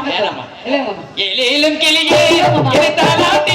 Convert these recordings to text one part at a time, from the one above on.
இல்லைங்கம்மா எழிலும் கிளியே இதை தாலாட்டி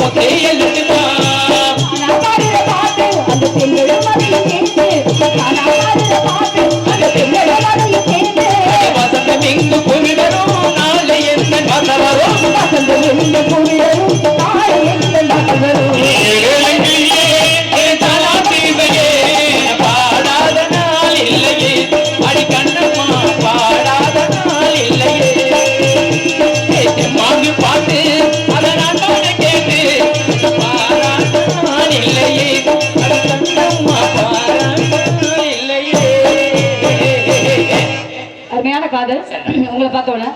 ಬೊಕ್ಕೆಯಲ್ಲಿ காதல். உங்களை பார்த்தோன்னே